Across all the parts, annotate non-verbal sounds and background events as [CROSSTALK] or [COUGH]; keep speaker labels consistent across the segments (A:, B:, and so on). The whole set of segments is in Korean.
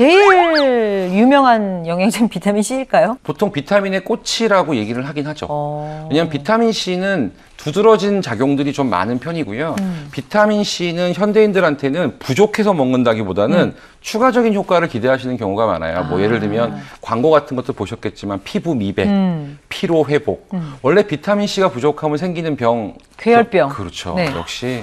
A: 제일 유명한 영양제는 [LAUGHS] 비타민 C일까요?
B: 보통 비타민의 꽃이라고 얘기를 하긴 하죠.
A: 어.
B: 왜냐하면 비타민 C는 두드러진 작용들이 좀 많은 편이고요.
A: 음.
B: 비타민 C는 현대인들한테는 부족해서 먹는다기보다는
A: 음.
B: 추가적인 효과를 기대하시는 경우가 많아요. 뭐 예를 들면 광고 같은 것도 보셨겠지만 피부 미백,
A: 음.
B: 피로 회복. 원래 비타민 C가 부족하면 생기는 병
A: 괴혈병.
B: 그렇죠.
A: 네.
B: 역시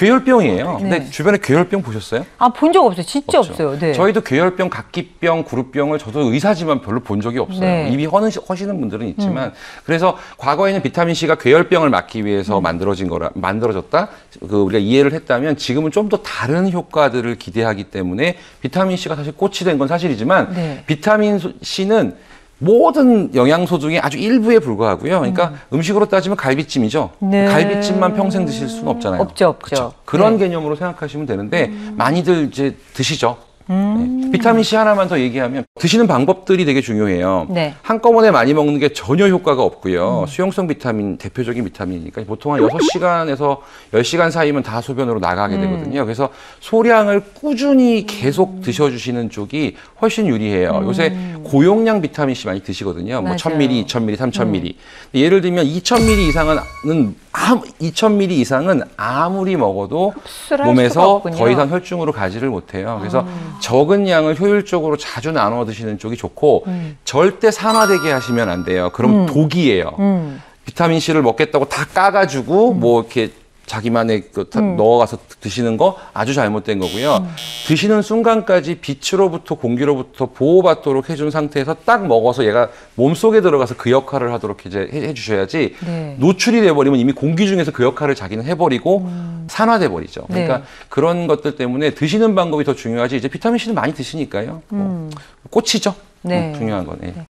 B: 괴혈병이에요.
A: 네.
B: 근데 주변에 괴혈병 보셨어요?
A: 아, 본 적 없어요. 진짜
B: 없죠.
A: 없어요. 네.
B: 저희도 괴혈병, 각기병, 그룹병을 저도 의사지만 별로 본 적이 없어요.
A: 네.
B: 입이 허는, 허시는 분들은 있지만 그래서 과거에는 비타민 C가 괴혈병을 막기 위해서
A: 음.
B: 만들어진 거라 만들어졌다. 그 우리가 이해를 했다면 지금은 좀 더 다른 효과들을 기대하기 때문에 비타민 C가 사실 꽃이 된 건 사실이지만
A: 네.
B: 비타민 C는 모든 영양소 중에 아주 일부에 불과하고요. 그러니까 음. 식으로 따지면 갈비찜이죠.
A: 네.
B: 갈비찜만 평생 드실 수는 없잖아요.
A: 없죠, 없죠.
B: 그쵸? 그런
A: 네.
B: 개념으로 생각하시면 되는데 많이들 이제 드시죠.
A: 음.
B: 네. 비타민 C 하나만 더 얘기하면 드시는 방법들이 되게 중요해요.
A: 네.
B: 한꺼번에 많이 먹는 게 전혀 효과가 없고요. 수용성 비타민 대표적인 비타민이니까 보통 한 6시간에서 10시간 사이면 다 소변으로 나가게
A: 음.
B: 되거든요. 그래서 소량을 꾸준히 계속 드셔 주시는 쪽이 훨씬 유리해요. 요새 고용량 비타민 C 많이 드시거든요. 뭐
A: 음. 맞아요. 음.
B: 1000ml, 2000ml, 3000ml. 예를 들면 2000ml 이상은 아무 2000ml 이상은 아무리 먹어도 몸에서.
A: 아.
B: 더 이상 혈중으로 가지를 못해요. 그래서 적은 양을 효율적으로 자주 나눠 드시는 쪽이 좋고 절대 산화되게 하시면 안 돼요. 그럼 독이에요.
A: 음.
B: 비타민 C를 먹겠다고 다 까가지고 뭐 이렇게 자기만의 그다
A: 음.
B: 넣어가서 드시는 거 아주 잘못된 거고요. 드시는 순간까지 빛으로부터 공기로부터 보호받도록 해준 상태에서 딱 먹어서 얘가 몸 속에 들어가서 그 역할을 하도록 이제 해, 해 주셔야지
A: 네.
B: 노출이 돼버리면 이미 공기 중에서 그 역할을 자기는 해버리고 산화돼 버리죠. 그러니까
A: 네.
B: 그런 것들 때문에 드시는 방법이 더 중요하지 이제 비타민 C는 많이 드시니까요. 뭐 꽃이죠.
A: 네.
B: 음, 중요한 건. 예.